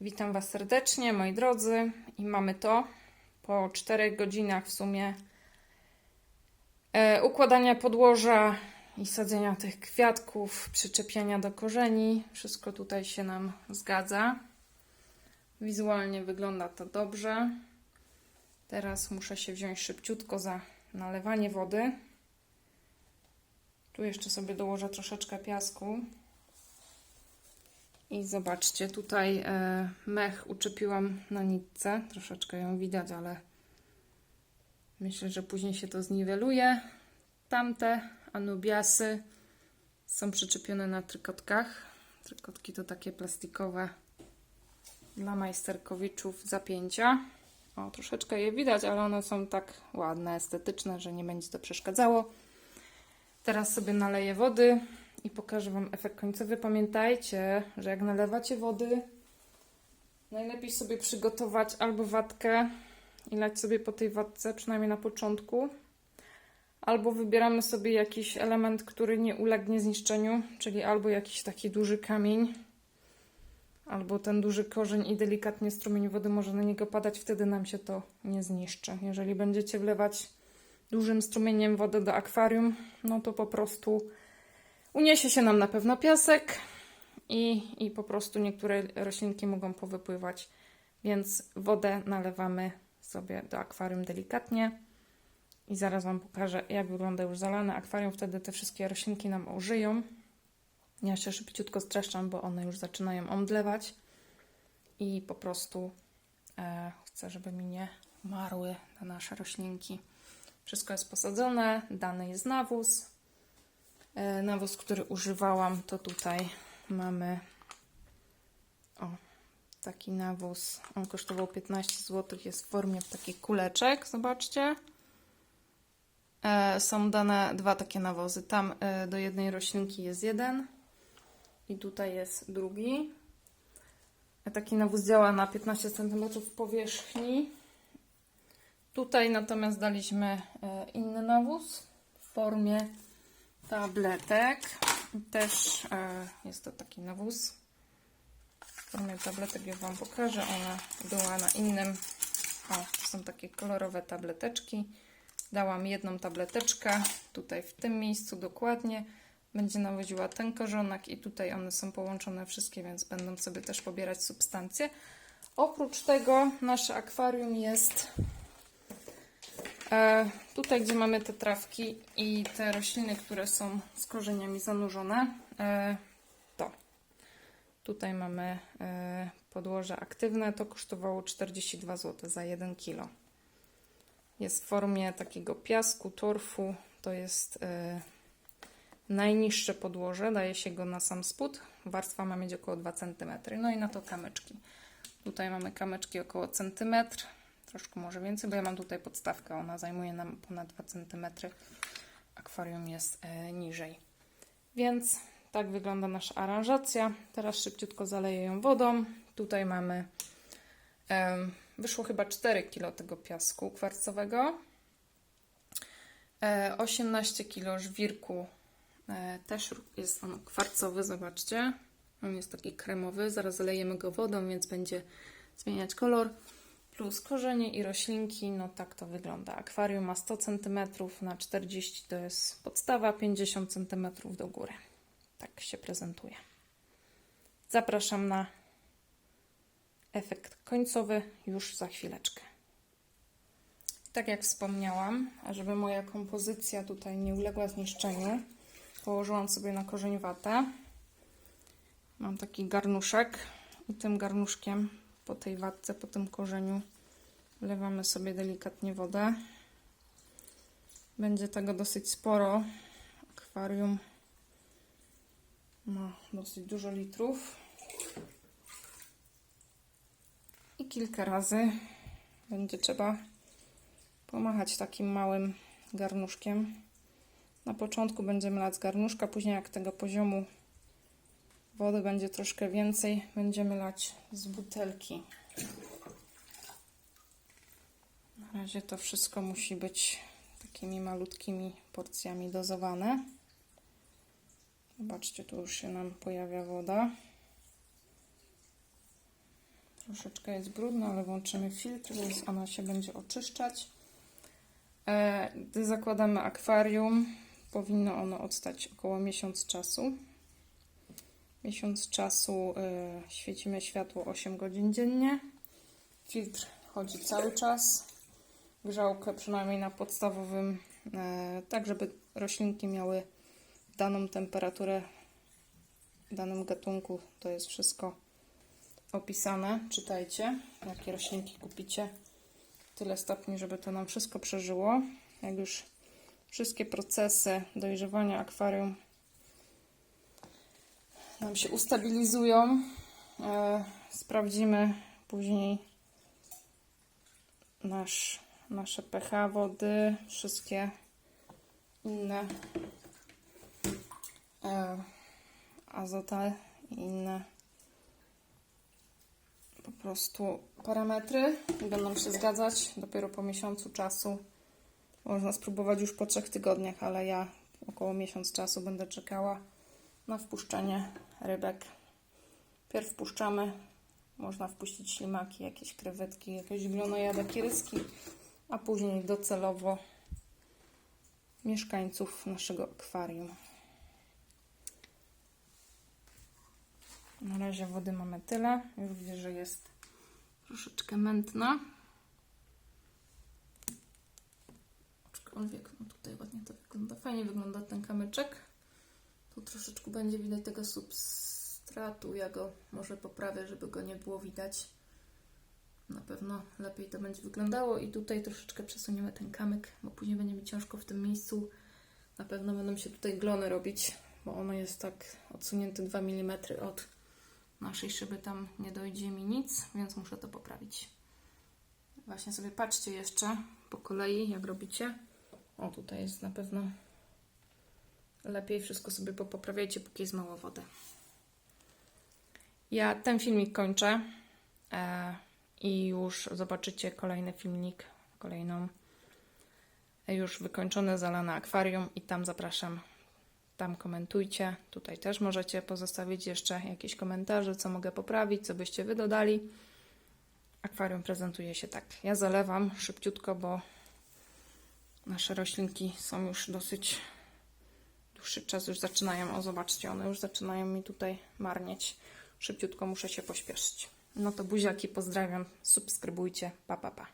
Witam Was serdecznie, moi drodzy. I mamy to po 4 godzinach w sumie e, układania podłoża i sadzenia tych kwiatków, przyczepiania do korzeni. Wszystko tutaj się nam zgadza. Wizualnie wygląda to dobrze. Teraz muszę się wziąć szybciutko za nalewanie wody. Tu jeszcze sobie dołożę troszeczkę piasku. I zobaczcie, tutaj e, mech uczepiłam na nitce. Troszeczkę ją widać, ale myślę, że później się to zniweluje. Tamte anubiasy są przyczepione na trykotkach. Trykotki to takie plastikowe dla majsterkowiczów zapięcia. O, troszeczkę je widać, ale one są tak ładne, estetyczne, że nie będzie to przeszkadzało. Teraz sobie naleję wody i pokażę Wam efekt końcowy. Pamiętajcie, że jak nalewacie wody, najlepiej sobie przygotować albo watkę i lać sobie po tej watce, przynajmniej na początku, albo wybieramy sobie jakiś element, który nie ulegnie zniszczeniu, czyli albo jakiś taki duży kamień, albo ten duży korzeń i delikatnie strumień wody może na niego padać, wtedy nam się to nie zniszczy. Jeżeli będziecie wlewać dużym strumieniem wodę do akwarium, no to po prostu uniesie się nam na pewno piasek i, i po prostu niektóre roślinki mogą powypływać, więc wodę nalewamy sobie do akwarium delikatnie i zaraz Wam pokażę, jak wygląda już zalane akwarium, wtedy te wszystkie roślinki nam ożyją. Ja się szybciutko streszczam, bo one już zaczynają omdlewać i po prostu e, chcę, żeby mi nie marły te nasze roślinki. Wszystko jest posadzone, dany jest nawóz. E, nawóz, który używałam, to tutaj mamy o, taki nawóz. On kosztował 15 zł, jest w formie takich kuleczek, zobaczcie. E, są dane dwa takie nawozy. Tam e, do jednej roślinki jest jeden i tutaj jest drugi. Taki nawóz działa na 15 cm powierzchni. Tutaj natomiast daliśmy inny nawóz w formie tabletek. Też e, jest to taki nawóz w formie tabletek. Ja Wam pokażę. Ona była na innym. O, to są takie kolorowe tableteczki. Dałam jedną tableteczkę tutaj w tym miejscu dokładnie. Będzie nawoziła ten korzonek i tutaj one są połączone wszystkie, więc będą sobie też pobierać substancje. Oprócz tego nasze akwarium jest tutaj, gdzie mamy te trawki i te rośliny, które są z korzeniami zanurzone, e, to tutaj mamy e, podłoże aktywne. To kosztowało 42 zł za 1 kg. Jest w formie takiego piasku, torfu. To jest e, najniższe podłoże. Daje się go na sam spód. Warstwa ma mieć około 2 cm. No i na to kamyczki. Tutaj mamy kamyczki około centymetr troszkę może więcej, bo ja mam tutaj podstawkę, ona zajmuje nam ponad 2 cm. Akwarium jest e, niżej. Więc tak wygląda nasza aranżacja. Teraz szybciutko zaleję ją wodą. Tutaj mamy, e, wyszło chyba 4 kg tego piasku kwarcowego. E, 18 kg żwirku, e, też jest on kwarcowy, zobaczcie. On jest taki kremowy, zaraz zalejemy go wodą, więc będzie zmieniać kolor plus korzenie i roślinki, no tak to wygląda. Akwarium ma 100 cm na 40 to jest podstawa, 50 cm do góry. Tak się prezentuje. Zapraszam na efekt końcowy już za chwileczkę. Tak jak wspomniałam, żeby moja kompozycja tutaj nie uległa zniszczeniu, położyłam sobie na korzeń watę. Mam taki garnuszek i tym garnuszkiem po tej watce, po tym korzeniu wlewamy sobie delikatnie wodę. Będzie tego dosyć sporo. Akwarium ma dosyć dużo litrów. I kilka razy będzie trzeba pomachać takim małym garnuszkiem. Na początku będziemy lać garnuszka, później jak tego poziomu wody będzie troszkę więcej, będziemy lać z butelki. Na razie to wszystko musi być takimi malutkimi porcjami dozowane. Zobaczcie, tu już się nam pojawia woda. Troszeczkę jest brudno, ale włączymy filtr, więc ona się będzie oczyszczać. E, gdy zakładamy akwarium, powinno ono odstać około miesiąc czasu. Miesiąc czasu e, świecimy światło 8 godzin dziennie. Filtr chodzi cały czas. Grzałkę przynajmniej na podstawowym, e, tak żeby roślinki miały daną temperaturę w danym gatunku. To jest wszystko opisane. Czytajcie, jakie roślinki kupicie. Tyle stopni, żeby to nam wszystko przeżyło. Jak już wszystkie procesy dojrzewania akwarium nam się ustabilizują, e, sprawdzimy później nasz, nasze pH wody, wszystkie inne e, azota i inne po prostu parametry. I będą się zgadzać. Dopiero po miesiącu czasu. Można spróbować już po trzech tygodniach, ale ja około miesiąc czasu będę czekała na wpuszczenie rybek. Pierw wpuszczamy, można wpuścić ślimaki, jakieś krewetki, jakieś glonojada, kieryski, a później docelowo mieszkańców naszego akwarium. Na razie wody mamy tyle. Już widzę, że jest troszeczkę mętna. Aczkolwiek no tutaj ładnie to wygląda. Fajnie wygląda ten kamyczek. Tu troszeczkę będzie widać tego substratu. Ja go może poprawię, żeby go nie było widać. Na pewno lepiej to będzie wyglądało. I tutaj troszeczkę przesuniemy ten kamyk, bo później będzie mi ciężko w tym miejscu. Na pewno będą się tutaj glony robić, bo ono jest tak odsunięte 2 mm od naszej szyby. Tam nie dojdzie mi nic, więc muszę to poprawić. Właśnie sobie patrzcie jeszcze po kolei, jak robicie. O, tutaj jest na pewno lepiej. Wszystko sobie poprawiajcie, póki jest mało wody. Ja ten filmik kończę e, i już zobaczycie kolejny filmik, kolejną już wykończone, zalane akwarium i tam zapraszam. Tam komentujcie. Tutaj też możecie pozostawić jeszcze jakieś komentarze, co mogę poprawić, co byście wy dodali. Akwarium prezentuje się tak. Ja zalewam szybciutko, bo nasze roślinki są już dosyć dłuższy czas, już zaczynają, o zobaczcie, one już zaczynają mi tutaj marnieć. Szybciutko muszę się pośpieszyć. No to buziaki, pozdrawiam, subskrybujcie, pa pa pa.